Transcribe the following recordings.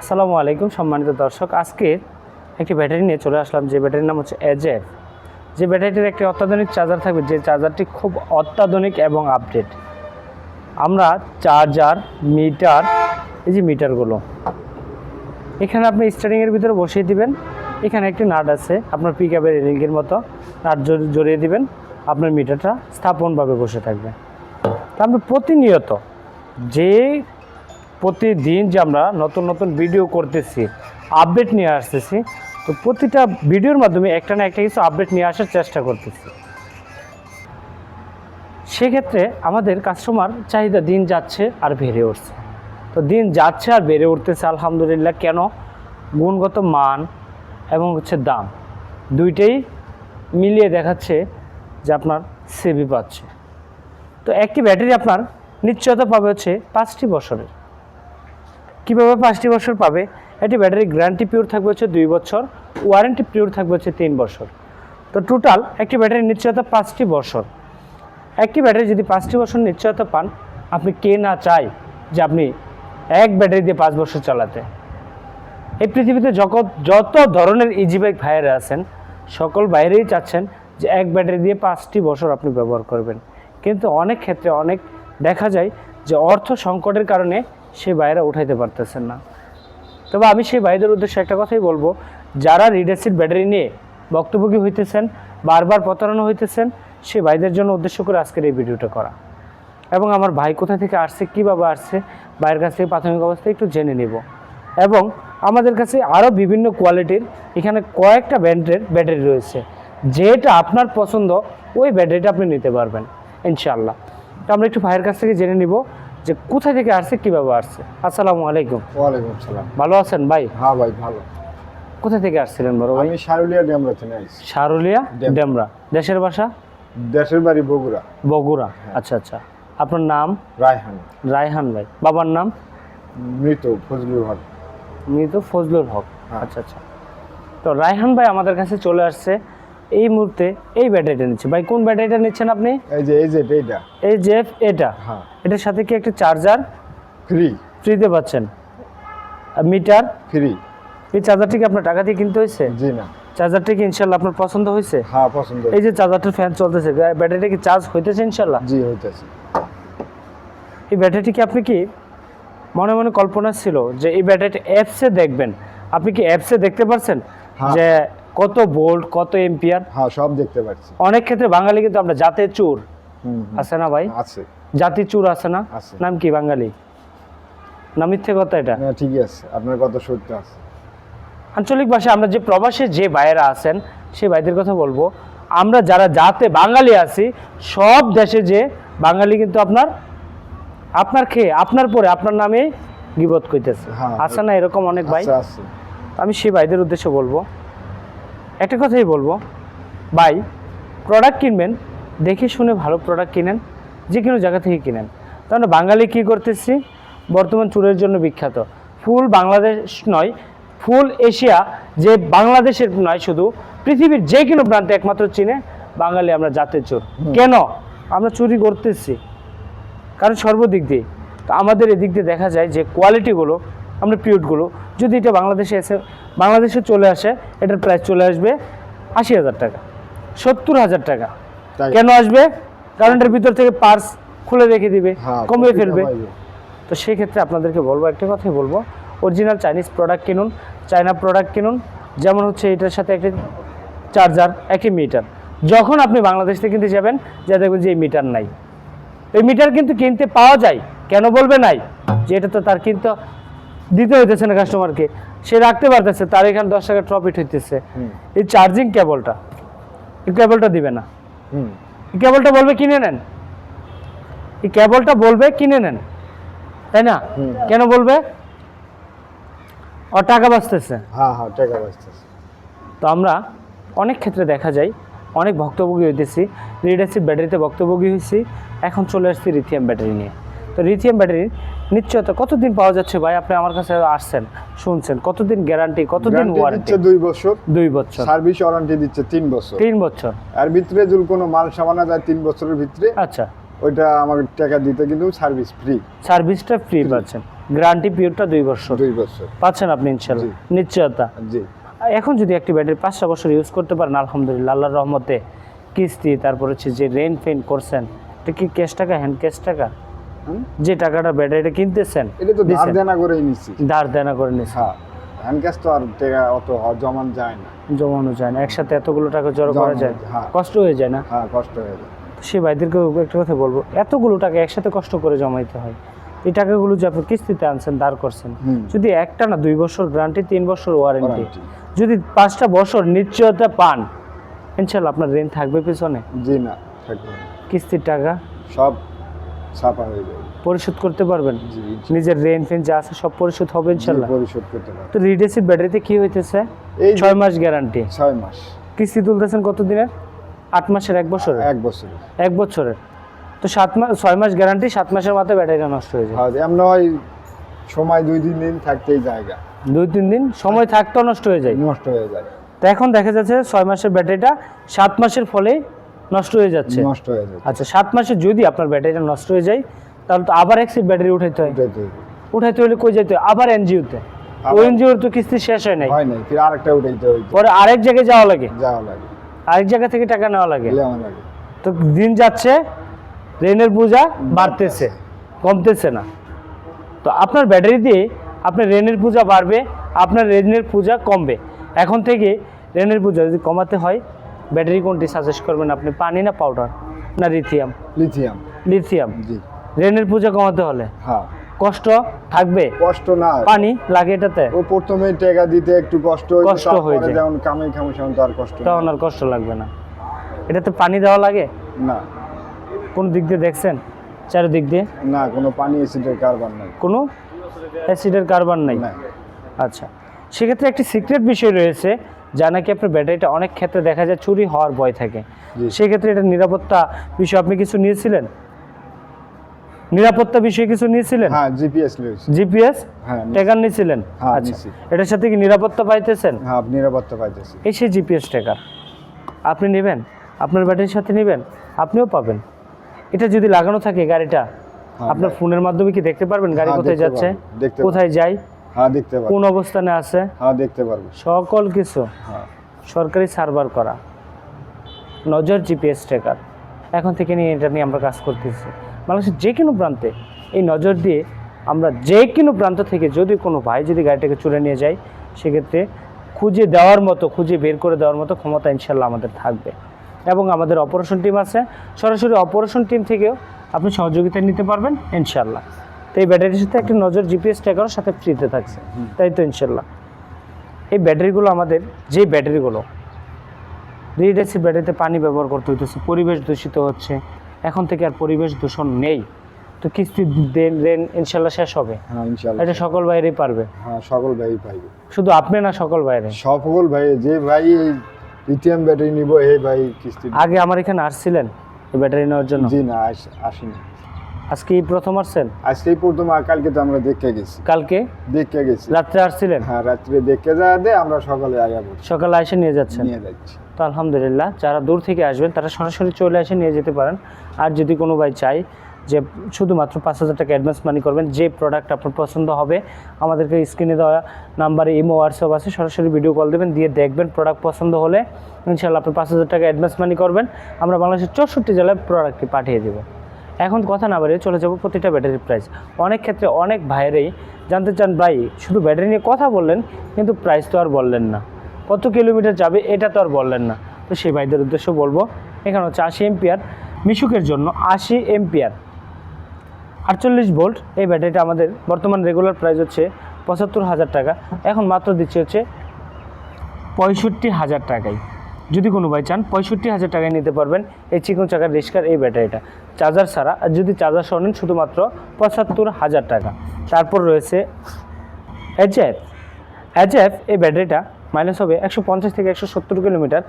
আসসালামু আলাইকুম সম্মানিত দর্শক, আজকে একটি ব্যাটারি নিয়ে চলে আসলাম, যে ব্যাটারির নাম হচ্ছে এজেফ। যে ব্যাটারিটির একটি অত্যাধুনিক চার্জার থাকবে, যে চার্জারটি খুব অত্যাধুনিক এবং আপডেট আমরা চার্জার, মিটার, এই যে মিটারগুলো, এখানে আপনি স্টারিংয়ের ভিতরে বসিয়ে দিবেন। এখানে একটি নাট আছে, আপনার পিক আপের রিঙ্গের মতো, নাট জড়ি- জড়িয়ে দিবেন। আপনার মিটারটা স্থাপনভাবে বসে থাকবে। তা আমরা প্রতিনিয়ত যে প্রতিদিন যে আমরা নতুন নতুন ভিডিও করতেছি আপডেট নিয়ে আসতেছি, তো প্রতিটা ভিডিওর মাধ্যমে একটা না একটা কিছু আপডেট নিয়ে আসার চেষ্টা করতেছি। সেক্ষেত্রে আমাদের কাস্টমার চাহিদা দিন যাচ্ছে আর বেড়ে উঠছে। তো দিন যাচ্ছে আর বেড়ে উঠতেছে, আলহামদুলিল্লাহ। কেন? গুণগত মান এবং হচ্ছে দাম দুইটাই মিলিয়ে দেখাচ্ছে যে আপনার সেভি পাচ্ছে। তো একটি ব্যাটারি আপনার নিশ্চয়তা পাবে হচ্ছে পাঁচটি বছরের। কীভাবে পাঁচটি বছর পাবে? এটি ব্যাটারি গ্যারান্টি পিওর থাকবে হচ্ছে দুই বছর ওয়ারেন্টি পিওর থাকবে হচ্ছে তিন বছর। তো টোটাল একটি ব্যাটারি নিশ্চয়তা পাঁচটি বছর। একটি ব্যাটারি যদি পাঁচটি বছর নিশ্চয়তা পান, আপনি কে না চাই যে আপনি এক ব্যাটারি দিয়ে পাঁচ বছর চালাতে? এই পৃথিবীতে যত যত ধরনের ইজি বাইক ভাইয়েরা আছেন, সকল বাইরেই চাচ্ছেন যে এক ব্যাটারি দিয়ে পাঁচটি বছর আপনি ব্যবহার করবেন। কিন্তু অনেক ক্ষেত্রে অনেক দেখা যায় যে অর্থ সংকটের কারণে সে বাইরে উঠাইতে পারতেছেন না। তবে আমি সেই ভাইদের উদ্দেশ্যে একটা কথাই বলব, যারা রিডাসিড ব্যাটারি নিয়ে বক্তব্যী হইতেছেন, বারবার প্রতারণা হইতেছেন, সেই ভাইদের জন্য উদ্দেশ্য করে আজকের এই ভিডিওটা করা। এবং আমার ভাই কোথা থেকে আসছে, কীভাবে আসছে, ভাইয়ের কাছ থেকে প্রাথমিক অবস্থায় একটু জেনে নেব। এবং আমাদের কাছে আরও বিভিন্ন কোয়ালিটির এখানে কয়েকটা ব্র্যান্ডের ব্যাটারি রয়েছে, যেটা আপনার পছন্দ, ওই ব্যাটারিটা আপনি নিতে পারবেন, ইনশাআল্লাহ। তো আমরা একটু ভাইয়ের কাছ থেকে জেনে নিব যে কোথা থেকে আসছে কীভাবে আসছে? আসসালামু আলাইকুম। ওয়ালাইকুম সালাম ভালো আছেন ভাই? হ্যাঁ ভাই ভালো। কোথা থেকে আসছিলেন বড় ভাই? আমি সারুলিয়া ডেমরা থেকে আইছি সারুলিয়া ডেমরা। দেশের ভাষা? দেশের বাড়ি বগুড়া। বগুড়া। আচ্ছা আচ্ছা। আপনার নাম? রায়হান। রায়হান ভাই। বাবার নাম? মৃত ফজলুল হক। মৃত ফজলুল হক। হ্যাঁ। আচ্ছা আচ্ছা। তো রায়হান ভাই আমাদের কাছে চলে আসছে। এই মুহূর্তে এই ব্যাটারিটা নিচ্ছে। ভাই কোন ব্যাটারিটা নিচ্ছেন আপনি? এই যে এই যে এইটা। এই যে এটা। হ্যাঁ। এটার সাথে কি একটা চার্জার ফ্রি ফ্রিতে পাচ্ছেন। মিটার ফ্রি এই চার্জারটি কি আপনার টাকা দিয়ে কিনতে হয়েছে? জি না। চার্জারটি কি ইনশাল্লাহ আপনার পছন্দ হয়েছে? হ্যাঁ পছন্দ এই যে চার্জারটার ফ্যান চলতেছে ব্যাটারিটা কি চার্জ হইতেছে ইনশাল্লাহ? জি হইতেছে। এই ব্যাটারিটি কি আপনি কি মনে মনে কল্পনা ছিল যে এই ব্যাটারিটা অ্যাপসে দেখবেন? আপনি কি অ্যাপসে দেখতে পাচ্ছেন হ্যাঁ। যে কত ভোল্ট কত এম্পিয়ার। হ্যাঁ সব দেখতে পাচ্ছি। অনেক ক্ষেত্রে বাঙালি কিন্তু আমরা জাতে চুর। আছে না ভাই? আছে। জাতি চুর আছে না? নাম কি বাঙালি? না মিথ্যে কথা এটা? না ঠিকই আছে। আপনার কত সত্য আছে। আঞ্চলিক ভাষায় আমরা যে প্রবাসে যে ভাইয়েরা আছেন সেই ভাইদের কথা বলব। আমরা যারা জাতে বাঙালি আছি সব দেশে যে বাঙালি কিন্তু আপনার আপনার খেয়ে আপনার পরে আপনার নামে গিবত কইতেছে। হ্যাঁ। আছে না এরকম অনেক ভাই? আমি সেই ভাইদের উদ্দেশ্যে বলব। একটা কথাই বলব। ভাই প্রোডাক্ট কিনবেন দেখে শুনে ভালো প্রোডাক্ট কিনেন যে কোনো জায়গা থেকে কিনেন। তাহলে বাঙালি কী করতেছি? বর্তমান চুরের জন্য বিখ্যাত। ফুল বাংলাদেশ নয় ফুল এশিয়া যে বাংলাদেশের নয় শুধু পৃথিবীর যে কোনো প্রান্তে একমাত্র চিনে বাঙালি আমরা জাতের চোর কেন? আমরা চুরি করতেছি। কারণ সর্বদিক দিয়ে। তো আমাদের এদিক দিয়ে দেখা যায় যে কোয়ালিটিগুলো আমরা পিউটগুলো যদি এটা বাংলাদেশে এসে বাংলাদেশে চলে আসে এটার প্রাইস চলে আসবে আশি হাজার টাকা সত্তর হাজার টাকা। কেন আসবে? কারণ এটার ভিতর থেকে পার্স খুলে রেখে দিবে হ্যাঁ কমে ফেলবে। তো সেই ক্ষেত্রে আপনাদেরকে বলব একটা কথাই বলব অরিজিনাল চাইনিজ প্রোডাক্ট কিনুন চায়না প্রোডাক্ট কিনুন যেমন হচ্ছে এটার সাথে একটি চার্জার একই মিটার যখন আপনি বাংলাদেশ থেকে কিনতে যাবেন যা দেখবেন যে এই মিটার নাই। এই মিটার কিন্তু কিনতে পাওয়া যায় কেন বলবে নাই? যে এটা তো তার কিনতে দিতে হইতেছে না কাস্টমারকে সে রাখতে পারতেছে তার এখানে দশ টাকা প্রফিট হইতেছে। এই চার্জিং কেবলটা এই কেবলটা দিবে না। এই কেবলটা বলবে কিনে নেন। এই কেবলটা বলবে কিনে নেন। তাই না? কেন বলবে? ও টাকা বাঁচতেছে। হ্যাঁ হ্যাঁ টাকা বাঁচতেছে। তো আমরা অনেক ক্ষেত্রে দেখা যায় অনেক ভক্তভোগী হইতেছি। লিড অ্যাসিড ব্যাটারিতে ভক্তভোগী হয়েছি এখন চলে আসছি রিথিয়াম ব্যাটারি নিয়ে। তো রিথিয়াম ব্যাটারি নিশ্চয়তা কতদিন পাওয়া যাচ্ছে ভাই? আপনি আমার কাছে আসছেন শুনছেন। কতদিন গ্যারান্টি কতদিন ওয়ারেন্টি দুই বছর। দুই বছর। সার্ভিস ওয়ারেন্টি দিচ্ছে তিন বছর। তিন বছর। আর ভিতরে যদি কোনো মাল সামানা যায় তিন বছরের ভিতরে আচ্ছা। ওইটা আমাকে টাকা দিতে কিন্তু সার্ভিস ফ্রি সার্ভিসটা ফ্রি পাচ্ছেন। গ্যারান্টি পিরিয়ডটা দুই বছর। দুই বছর। পাচ্ছেন আপনি ইনশাল্লাহ। জি। নিশ্চয়তা। জি। এখন যদি একটি ব্যাটারি পাঁচটা বছর ইউজ করতে পারেন আলহামদুলিল্লাহ আল্লাহর রহমতে। কিস্তি তারপর হচ্ছে যে রেন ফেন করছেন এটা কি ক্যাশ টাকা হ্যান্ড ক্যাশ টাকা? যে টাকাটা ব্যাটারিটা কিনতেছেন এটা তো ধার দেনা করেই নিচ্ছি। ধার দেনা করে নিছে হ্যাঁ হ্যান্ড ক্যাশ তো আর টাকা অত জমান যায় না। জমানো যায় না। একসাথে এতগুলো টাকা জড়ো করা যায় হ্যাঁ। কষ্ট হয়ে যায় না? হ্যাঁ কষ্ট হয়ে যায়। তো সেই ভাইদেরকেও একটা কথা বলব এতগুলো টাকা একসাথে কষ্ট করে জমাইতে হয়। এই টাকাগুলো যে আপনি কিস্তিতে আনছেন ধার করছেন যদি একটা না দুই বছর গ্যারান্টি তিন বছর ওয়ারেন্টি যদি পাঁচটা বছর নিশ্চয়তা পান ইনশাল্লাহ আপনার ঋণ থাকবে পিছনে। জি না থাকবে। কিস্তির টাকা? সব ছাপা হয়ে যাবে। পরিশোধ করতে পারবেন? নিজের রেন্ট ফেন্ট যা আছে সব পরিশোধ হবে ইনশাল্লাহ? পরিশোধ করতে পারবে তো রিডেসিভ ব্যাটারিতে কি হইতেছে? এই যে ছয় মাস গ্যারান্টি। ছয় মাস। কিস্তি তুলতেছেন কত দিনের আট মাসের এক বছরের? এক বছর এক বছরের। তো সাত মাস ছয় মাস গ্যারান্টি সাত মাসের মাথায় ব্যাটারিটা নষ্ট হয়ে যায়। হ্যাঁ এমন হয় সময় দুই তিন দিন থাকতেই জায়গা। দুই তিন দিন সময় থাকতেও নষ্ট হয়ে যায়। নষ্ট হয়ে যায়। তো এখন দেখা যাচ্ছে ছয় মাসের ব্যাটারিটা সাত মাসের ফলে নষ্ট হয়ে যাচ্ছে। নষ্ট হয়ে যায় আচ্ছা সাত মাসে যদি আপনার ব্যাটারিটা নষ্ট হয়ে যায় তাহলে তো আবার এক্সিট ব্যাটারি উঠাইতে হয়। উঠাইতে হলে কই যেতে হয়? আবার এনজিওতে। ওই এনজিওর তো কিস্তি শেষ হয় নাই। হয় নাই ফির আরেকটা উঠাইতে হইতে পরে আরেক জায়গায় যাওয়া লাগে। যাওয়া লাগে। আরেক জায়গা থেকে টাকা নেওয়া লাগে। লেওয়া লাগে। তো দিন যাচ্ছে রেনের বোঝা বাড়তেছে কমতেছে না। তো আপনার ব্যাটারি দিয়ে আপনার রেনের পূজা বাড়বে আপনার রেনের পূজা কমবে। এখন থেকে রেনের পূজা যদি কমাতে হয় ব্যাটারি কোনটি সাজেস্ট করবেন আপনি পানি না পাউডার না লিথিয়াম লিথিয়াম লিথিয়াম জি। রেনের পূজা কমাতে হলে? হ্যাঁ। কষ্ট থাকবে? কষ্ট না। পানি লাগে এটাতে? ও প্রথমে টাকা দিতে একটু কষ্ট কষ্ট হয়ে যায়। যেমন কামে খামে সেমন তো আর কষ্ট। তখন আর কষ্ট লাগবে না। এটাতে পানি দেওয়া লাগে? না। কোন দিক দিয়ে দেখছেন? চারিদিক দিয়ে? না কোনো পানি অ্যাসিডের কারবার নাই। কোনো অ্যাসিডের কারবার নাই? আচ্ছা। সেক্ষেত্রে একটি সিক্রেট বিষয় রয়েছে। যা নাকি আপনার ব্যাটারিটা অনেক ক্ষেত্রে দেখা যায় চুরি হওয়ার ভয় থাকে? সেক্ষেত্রে এটা নিরাপত্তা বিষয়ে আপনি কিছু নিয়েছিলেন? নিরাপত্তা বিষয়ে কিছু নিয়েছিলেন? হ্যাঁ জিপিএস জিপিএস হ্যাঁ ট্যাকার নিয়েছিলেন? হ্যাঁ, আচ্ছা। এটার সাথে কি নিরাপত্তা পাইতেছেন? হ্যাঁ আপনি নিরাপত্তা পাইতেছি এই সেই জিপিএস ট্যাকার আপনি নেবেন? আপনার ব্যাটারির সাথে নেবেন? আপনিও পাবেন। এটা যদি লাগানো থাকে গাড়িটা হ্যাঁ, আপনার ফোনের মাধ্যমে কি দেখতে পারবেন গাড়ি হ্যাঁ, কোথায় যাচ্ছে? কোথায় যায়? হ্যাঁ দেখতে পারব। কোন অবস্থানে আছে? হ্যাঁ দেখতে পারব। সকল কিছু হ্যাঁ। সরকারি সার্ভার করা। নজর জিপিএস ট্র্যাকার। এখন থেকে নিয়ে এটা নিয়ে আমরা কাজ করতেছি। বাংলাদেশের যে কোনো প্রান্তে এই নজর দিয়ে আমরা যে কোনো প্রান্ত থেকে যদি কোনো ভাই যদি গাড়িটাকে চুরে নিয়ে যায় সেক্ষেত্রে খুঁজে দেওয়ার মতো খুঁজে বের করে দেওয়ার মতো ক্ষমতা ইনশাল্লাহ আমাদের থাকবে। এবং আমাদের অপারেশন টিম আছে। সরাসরি অপারেশন টিম থেকেও আপনি সহযোগিতা নিতে পারবেন ইনশাল্লাহ তো এই ব্যাটারির সাথে একটা নজর জিপিএস ট্র্যাকারও সাথে ফ্রিতে থাকছে। তাই তো ইনশাল্লাহ। এই ব্যাটারিগুলো আমাদের যে ব্যাটারিগুলো রিড এসিড ব্যাটারিতে পানি ব্যবহার করতে হইতেছে পরিবেশ দূষিত হচ্ছে এখন থেকে আর পরিবেশ দূষণ নেই। তো কিস্তি দেন ইনশাল্লাহ শেষ হবে। হ্যাঁ ইনশাল্লাহ এটা সকল বাইরেই পারবে। হ্যাঁ সকল ভাই পাইবে। শুধু আপনি না সকল বাইরে সকল ভাই যে ভাই লিথিয়াম ব্যাটারি নিব এই ভাই কিস্তি আগে আমার এখানে আসছিলেন ব্যাটারি নেওয়ার জন্য? জি না আস- আসিনি। আজকে এই প্রথম আসছেন? আজকেই প্রথম আর কালকে তো আমরা দেখে গেছি। কালকে? দেখে গেছি। রাত্রে আসছিলেন? হ্যাঁ রাত্রে দেখে যা দে আমরা সকালে পড়ছি সকালে এসে নিয়ে যাচ্ছেন? নিয়ে যাচ্ছি। তো আলহামদুলিল্লাহ যারা দূর থেকে আসবেন তারা সরাসরি চলে এসে নিয়ে যেতে পারেন। আর যদি কোনো ভাই চাই যে শুধুমাত্র পাঁচ হাজার টাকা অ্যাডভান্স মানি করবেন যে প্রোডাক্ট আপনার পছন্দ হবে আমাদেরকে স্ক্রিনে দেওয়া নাম্বারে ইমো হোয়াটসঅ্যাপ আছে সরাসরি ভিডিও কল দেবেন দিয়ে দেখবেন প্রোডাক্ট পছন্দ হলে। ইনশাল্লাহ আপনি পাঁচ হাজার টাকা অ্যাডভান্স মানি করবেন। আমরা বাংলাদেশের চৌষট্টি জেলায় প্রোডাক্টটি পাঠিয়ে দেবো। এখন কথা না বাড়িয়ে চলে যাব প্রতিটা ব্যাটারির প্রাইস অনেক ক্ষেত্রে অনেক ভাইয়েরাই জানতে চান, ভাই, শুধু ব্যাটারি নিয়ে কথা বললেন, কিন্তু প্রাইস তো আর বললেন না। কত কিলোমিটার যাবে, এটা তো আর বললেন না। তো সেই ভাইদের উদ্দেশ্য বলব, এখানে হচ্ছে আশি এমপিয়ার মিশুকের জন্য আশি এমপিয়ার আটচল্লিশ ভোল্ট এই ব্যাটারিটা আমাদের বর্তমান রেগুলার প্রাইস হচ্ছে পঁচাত্তর হাজার টাকা। এখন মাত্র দিচ্ছে হচ্ছে পঁয়ষট্টি হাজার টাকায়। যদি কোনো ভাই চান, পঁয়ষট্টি হাজার টাকায় নিতে পারবেন এই চিকন চাকার রিস্কার এই ব্যাটারিটা। চার্জার ছাড়া আর যদি চার্জার সহ নেন, শুধুমাত্র পঁচাত্তর হাজার টাকা। তারপর রয়েছে এজএফ এজএফ এই ব্যাটারিটা মাইলেজ হবে একশো পঞ্চাশ থেকে একশো সত্তর কিলোমিটার,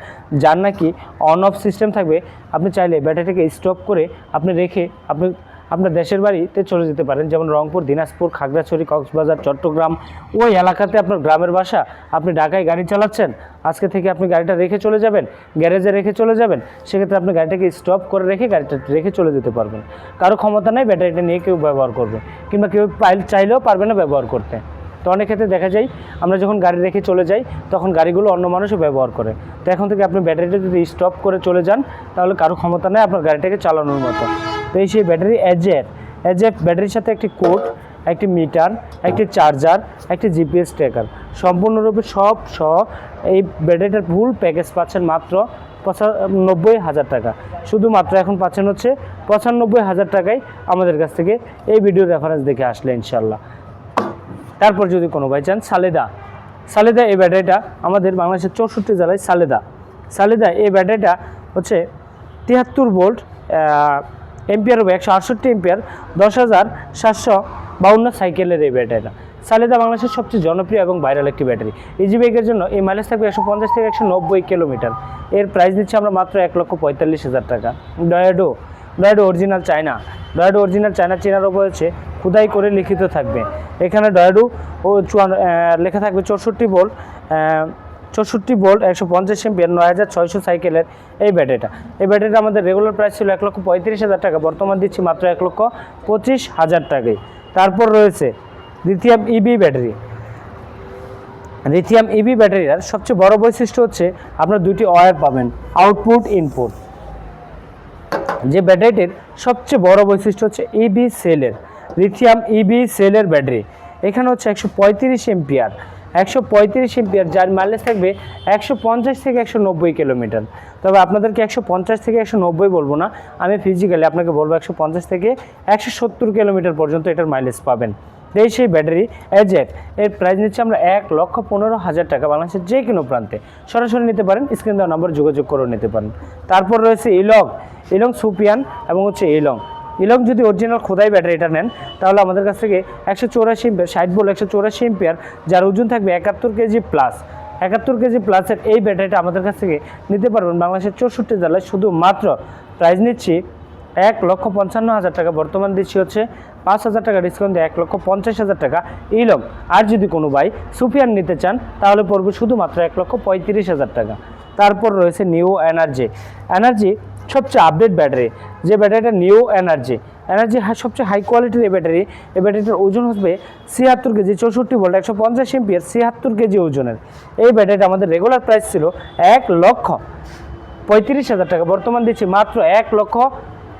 যার নাকি অন অফ সিস্টেম থাকবে। আপনি চাইলে ব্যাটারিটাকে স্টপ করে আপনি রেখে আপনি আপনার দেশের বাড়িতে চলে যেতে পারেন, যেমন রংপুর, দিনাজপুর, খাগড়াছড়ি, কক্সবাজার, চট্টগ্রাম, ওই এলাকাতে আপনার গ্রামের বাসা। আপনি ঢাকায় গাড়ি চালাচ্ছেন, আজকে থেকে আপনি গাড়িটা রেখে চলে যাবেন, গ্যারেজে রেখে চলে যাবেন, সেক্ষেত্রে আপনি গাড়িটাকে স্টপ করে রেখে গাড়িটা রেখে চলে যেতে পারবেন। কারও ক্ষমতা নেই, ব্যাটারিটা নিয়ে কেউ ব্যবহার করবে, কিংবা কেউ চাইলেও পারবে না ব্যবহার করতে। তো অনেক ক্ষেত্রে দেখা যায়, আমরা যখন গাড়ি রেখে চলে যাই, তখন গাড়িগুলো অন্য মানুষও ব্যবহার করে। তো এখন থেকে আপনি ব্যাটারিটা যদি স্টপ করে চলে যান, তাহলে কারও ক্ষমতা নেই আপনার গাড়িটাকে চালানোর মতো। তো এই সেই ব্যাটারি এজের এজের ব্যাটারির সাথে একটি কোড, একটি মিটার, একটি চার্জার, একটি জিপিএস ট্র্যাকার সম্পূর্ণরূপে সব সহ এই ব্যাটারিটার ফুল প্যাকেজ পাচ্ছেন মাত্র পঁচানব্বই হাজার টাকা। শুধুমাত্র এখন পাচ্ছেন হচ্ছে পঁচানব্বই হাজার টাকায় আমাদের কাছ থেকে এই ভিডিও রেফারেন্স দেখে আসলে ইনশাল্লাহ। তারপর যদি কোনো বাই চান সালেদা সালেদা এই ব্যাটারিটা আমাদের বাংলাদেশের চৌষট্টি জেলায় সালেদা। সালেদা এই ব্যাটারিটা হচ্ছে তিয়াত্তর ভোল্ট এম্পিয়ার হবে একশো আটষট্টি এম্পিয়ার দশ হাজার সাতশো বাউন্ন সাইকেলের এই ব্যাটারিটা সালেদা বাংলাদেশের সবচেয়ে জনপ্রিয় এবং ভাইরাল একটি ব্যাটারি ইজি বাইকের জন্য এই মাইলেজ থাকবে একশো পঞ্চাশ থেকে একশো নব্বই কিলোমিটার এর প্রাইস দিচ্ছি আমরা মাত্র এক লক্ষ পঁয়তাল্লিশ হাজার টাকা। ডয়েডো ডয়েডো অরিজিনাল চায়না ডয়েডো অরিজিনাল চায়না চেনার ওপর হচ্ছে খুদাই করে লিখিত থাকবে। এখানে ডয়েডো ও চুয়ান্ন লেখা থাকবে চৌষট্টি ভোল্ট চৌষট্টি ভোল্ট একশো পঞ্চাশ এমপিয়ার নয় হাজার ছয়শো সাইকেলের এই ব্যাটারিটা। এই ব্যাটারিটা আমাদের রেগুলার প্রাইস ছিল এক লক্ষ পঁয়ত্রিশ হাজার টাকা, বর্তমান দিচ্ছি মাত্র এক লক্ষ পঁচিশ হাজার টাকায়। তারপর রয়েছে lithium EB battery. Lithium EB ব্যাটারির সবচেয়ে বড় বৈশিষ্ট্য হচ্ছে আপনার দুটি ওয়্যার পাবেন আউটপুট ইনপুট যে ব্যাটারিটির সবচেয়ে বড় বৈশিষ্ট্য হচ্ছে ইবি সেলের লিথিয়াম ইবি সেলের ব্যাটারি। এখানে হচ্ছে একশো পঁয়ত্রিশ এমপিয়ার। একশো পঁয়ত্রিশ এমপিয়ার, যার মাইলেজ থাকবে একশো পঞ্চাশ থেকে একশো নব্বই কিলোমিটার। তবে আপনাদেরকে একশো পঞ্চাশ থেকে একশো নব্বই বলব না, আমি ফিজিক্যালি আপনাকে বলব একশো পঞ্চাশ থেকে একশো সত্তর কিলোমিটার পর্যন্ত এটার মাইলেজ পাবেন। এই সেই ব্যাটারি এজেট এর প্রাইস নিচ্ছে আমরা এক লক্ষ পনেরো হাজার টাকা বাংলাদেশের যে কোনো প্রান্তে। সরাসরি নিতে পারেন স্ক্রিন দেওয়া নম্বর যোগাযোগ করে নিতে পারেন। তারপর রয়েছে ইলং ইলং সুপিয়ান এবং হচ্ছে ইলং ইলং যদি অরিজিনাল খোদাই ব্যাটারিটা নেন, তাহলে আমাদের কাছ থেকে একশো চৌরাশি ষাট বল একশো চৌরাশি এম্পিয়ার যার ওজন থাকবে একাত্তর কেজি প্লাস একাত্তর কেজি প্লাসের এই ব্যাটারিটা আমাদের কাছ থেকে নিতে পারবেন বাংলাদেশের চৌষট্টি জেলায়। শুধুমাত্র প্রাইস নিচ্ছি এক লক্ষ পঞ্চান্ন হাজার টাকা। বর্তমান দিচ্ছি হচ্ছে পাঁচ হাজার টাকা ডিসকাউন্ট দিয়ে, এক লক্ষ পঞ্চাশ হাজার টাকা। এই ইলং আর যদি কোনো ভাই সুফিয়ান নিতে চান, তাহলে পড়বে শুধুমাত্র এক লক্ষ পঁয়ত্রিশ হাজার টাকা। তারপর রয়েছে নিউ এনার্জি এনার্জি সবচেয়ে আপডেট ব্যাটারি যে ব্যাটারিটা নিউ এনার্জি এনার্জি সবচেয়ে হাই কোয়ালিটির এই ব্যাটারি এই ব্যাটারিটার ওজন হবে ছিয়াত্তর কেজি, চৌষট্টি ভোল্ট একশো পঞ্চাশ এমপিয়ার, ছিয়াত্তর কেজি ওজনের। এই ব্যাটারিটা আমাদের রেগুলার প্রাইস ছিল এক লক্ষ পঁয়ত্রিশ হাজার টাকা। বর্তমান দিচ্ছি মাত্র এক লক্ষ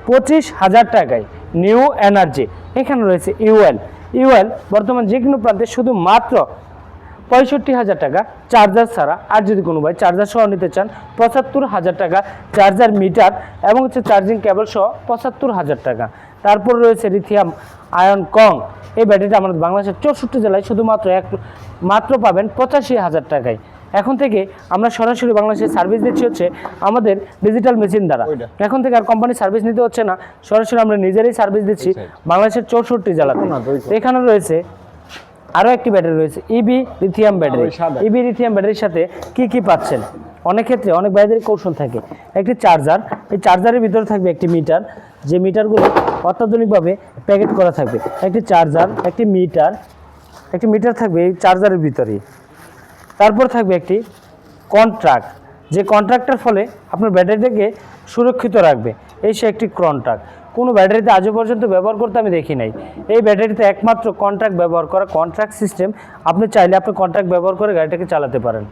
পঁচিশ হাজার টাকায়। New energy. এখানে রয়েছে ইউএল। ইউএল বর্তমান যে কোনো প্রান্তে শুধুমাত্র পঁয়ষট্টি হাজার টাকা চার্জার ছাড়া। আর যদি কোনো ভাই চার্জার সহ নিতে চান, পঁচাত্তর হাজার টাকা চার্জার মিটার এবং হচ্ছে চার্জিং কেবল সহ পঁচাত্তর হাজার টাকা। তারপর রয়েছে লিথিয়াম আয়ন কং। এই ব্যাটারিটা আমাদের বাংলাদেশের চৌষট্টি জেলায় শুধুমাত্র এক মাত্র পাবেন পঁচাশি হাজার টাকায়। এখন থেকে আমরা সরাসরি বাংলাদেশের সার্ভিস দিচ্ছি হচ্ছে আমাদের ডিজিটাল মেশিন দ্বারা। এখন থেকে আর কোম্পানি সার্ভিস নিতে হচ্ছে না সরাসরি আমরা নিজেরাই সার্ভিস দিচ্ছি বাংলাদেশের চৌষট্টি জেলাতে। এখানে রয়েছে। আরও একটি ব্যাটারি রয়েছে EB lithium battery EB lithium ব্যাটারির সাথে কি কি পাচ্ছেন? অনেক ক্ষেত্রে অনেক বাইরের কৌশল থাকে। একটি চার্জার এই চার্জারের ভিতরে থাকবে একটি মিটার যে মিটারগুলো অত্যাধুনিকভাবে প্যাকেট করা থাকবে। একটি চার্জার একটি মিটার একটি মিটার থাকবে এই চার্জারের ভিতরেই। তারপর থাকবে একটি কন্ট্রাক্ট যে কন্ট্রাক্টের ফলে আপনার ব্যাটারিটাকে সুরক্ষিত রাখবে। এই সে একটি কন্ট্রাক্ট কোনো ব্যাটারিতে আজও পর্যন্ত ব্যবহার করতে আমি দেখি নাই। এই ব্যাটারিতে একমাত্র কন্ট্রাক্ট ব্যবহার করা কন্ট্রাক্ট সিস্টেম আপনি চাইলে আপনি কন্ট্রাক্ট ব্যবহার করে গাড়িটাকে চালাতে পারেন।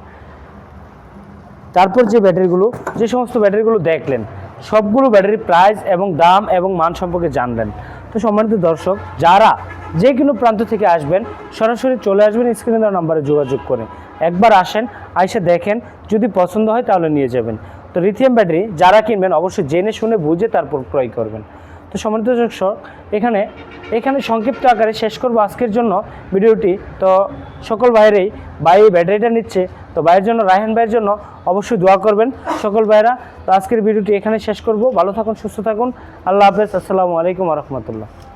তারপর যে ব্যাটারিগুলো, যে সমস্ত ব্যাটারিগুলো দেখলেন, সবগুলো ব্যাটারির প্রাইস এবং দাম এবং মান সম্পর্কে জানলেন। তো সম্মানিত দর্শক, যারা যে কোনো প্রান্ত থেকে আসবেন, সরাসরি চলে আসবেন স্ক্রিনে দেওয়া নাম্বারে যোগাযোগ করে। একবার আসেন, আইসে দেখেন, যদি পছন্দ হয় তাহলে নিয়ে যাবেন। তো লিথিয়াম ব্যাটারি যারা কিনবেন, অবশ্যই জেনে শুনে বুঝে তারপর ক্রয় করবেন। তো সম্মানিত দর্শক, এখানে এখানে সংক্ষিপ্ত আকারে শেষ করব আজকের জন্য ভিডিওটি। তো সকল ভাইয়েরই, ভাই ব্যাটারিটা নিচ্ছে। তো ভাইয়ের জন্য, রায়হান ভাইয়ের জন্য অবশ্যই দোয়া করবেন। সকল ভাইয়েরা, তো আজকের ভিডিওটি এখানে শেষ করব। ভালো থাকুন, সুস্থ থাকুন। আল্লাহ হাফেজ। আসসালামু আলাইকুম রহমতুল্লাহ।